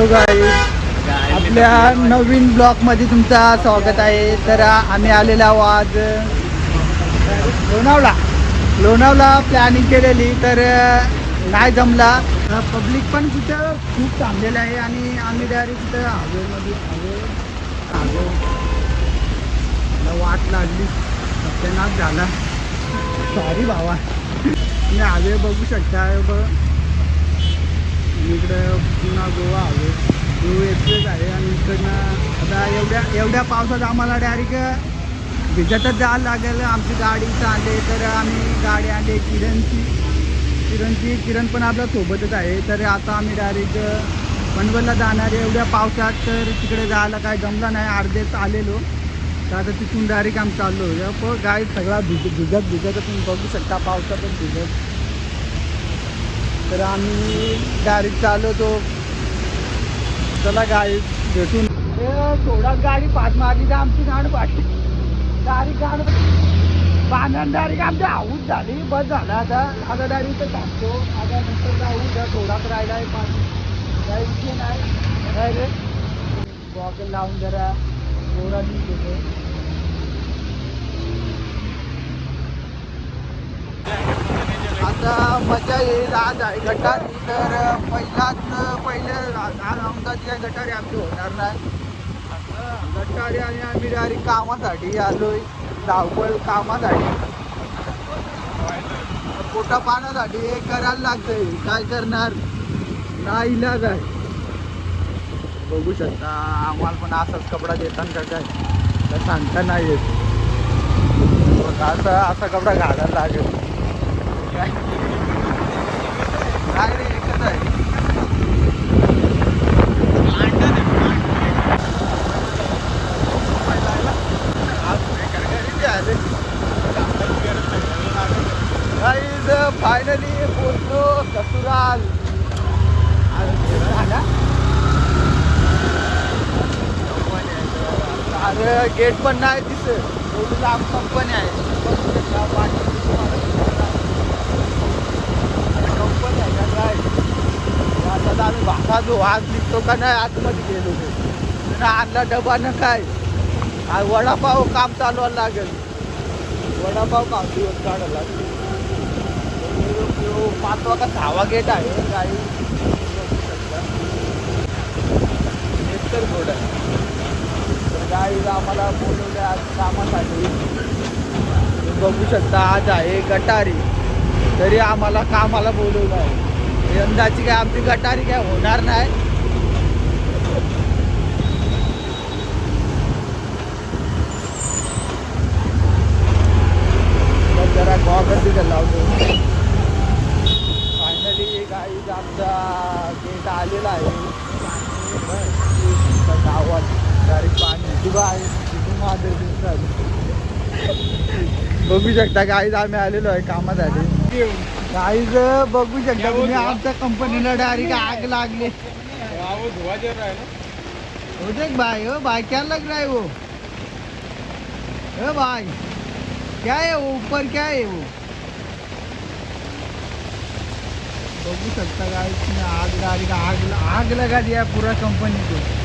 Hello गाई आपल्या नवीन ब्लॉकमध्ये तुमचं स्वागत आहे. तर आम्ही आलेलो आहो आज लोणावळा. लोणावळा प्लॅनिंग केलेली. तर नाही जमला. पब्लिक पण तिथं खूप थांबलेलं आहे आणि आम्ही डायरेक्ट तिथं हवेमध्ये हवे मला वाट लागली. सत्यानाश झाला. सॉरी भावा. तुम्ही हवे बघू शकता. बघ. गोवा हवे गोवा एक्सप्रेस आहे आणि इकडनं आता एवढ्या एवढ्या पावसात आम्हाला डायरेक्ट भिजतच जायला लागेल. आमची गाडी चालले तर आम्ही गाडी आले. किरणची किरणची किरण पण आपल्या सोबतच आहे. तर आता आम्ही डायरेक्ट पनवेलला जाणार आहे. एवढ्या पावसात तर तिकडे जायला काय जमलं नाही. अर्धेच आलेलो. तर आता तिथून डायरेक्ट आम्ही चाललो. पण गाय सगळा भिज भिजत भिजत तुम्ही बघू शकता. पावसातच भिजत. तर आम्ही डायरेक्ट चाललो तो चला गाडी भेटून. थोडा गाडी पाच मारली तर आमची गाड पाठी गाडी गाड बांधण डायरेक्ट आमची आऊट झाली बस झाला आता. आता डायरेक्ट टाकतो आता नंतर जाऊ थोडाच राहिला आहे पाणी काही विषय नाही. डायरेक्ट रे बॉटल लावून जरा गोरानी घेतो आता मजा येईल आज आहे गटात. तर पहिलाच पहिले राऊंडाची काय गटारी आमची होणार नाही. गटारी आणि आम्ही डायरेक्ट कामासाठी आलोय. धावपळ कामासाठी. पोटा पाण्यासाठी हे करायला लागतंय. काय करणार? नाही इलाज आहे बघू शकता. आम्हाला पण असाच कपडा देताना का काय? तर सांगता नाही येत. असा असा कपडा घालायला लागेल. काय रे एकच आहे फायनली पोहोचलो ससुराल अरे गेट पण नाही दिसत एवढी लांब कंपनी आहे कंपनी आहे. का काय आता आम्ही भाता जो आज निघतो का नाही आतमध्ये गेलो नाही आणला डबा न काय? वडापाव काम चालवायला लागेल. वडापाव काम दिवस काढायला लागेल. तो पाचवा का सहावा गेट आहे गाडी तर थोडं तर गाईज आम्हाला बोलवल्या आज कामासाठी. तुम्ही बघू शकता आज आहे गटारी. तरी आम्हाला कामाला बोलवलं आहे. यंदाची काय आमची गटारी काय होणार नाही तर जरा गॉगल तिथं लावतो फायनली गाईज आमचा गेट आलेला आहे त्या गावात डायरेक्ट पाणी किंवा आहे तिथून माझं दिसतात बघू शकता गाईज आम्ही आलेलो आहे कामासाठी. गाईज बघू शकता तुम्ही आमच्या कंपनीला डायरेक्ट आग लागले. हो देख भाई हो भाई क्या लग रहा है वो? ओ भाई क्या है वो? ऊपर क्या है वो? बघू शकता गाइस ने आग डायरेक्ट आग आग लगा दिया पूरा कंपनी को.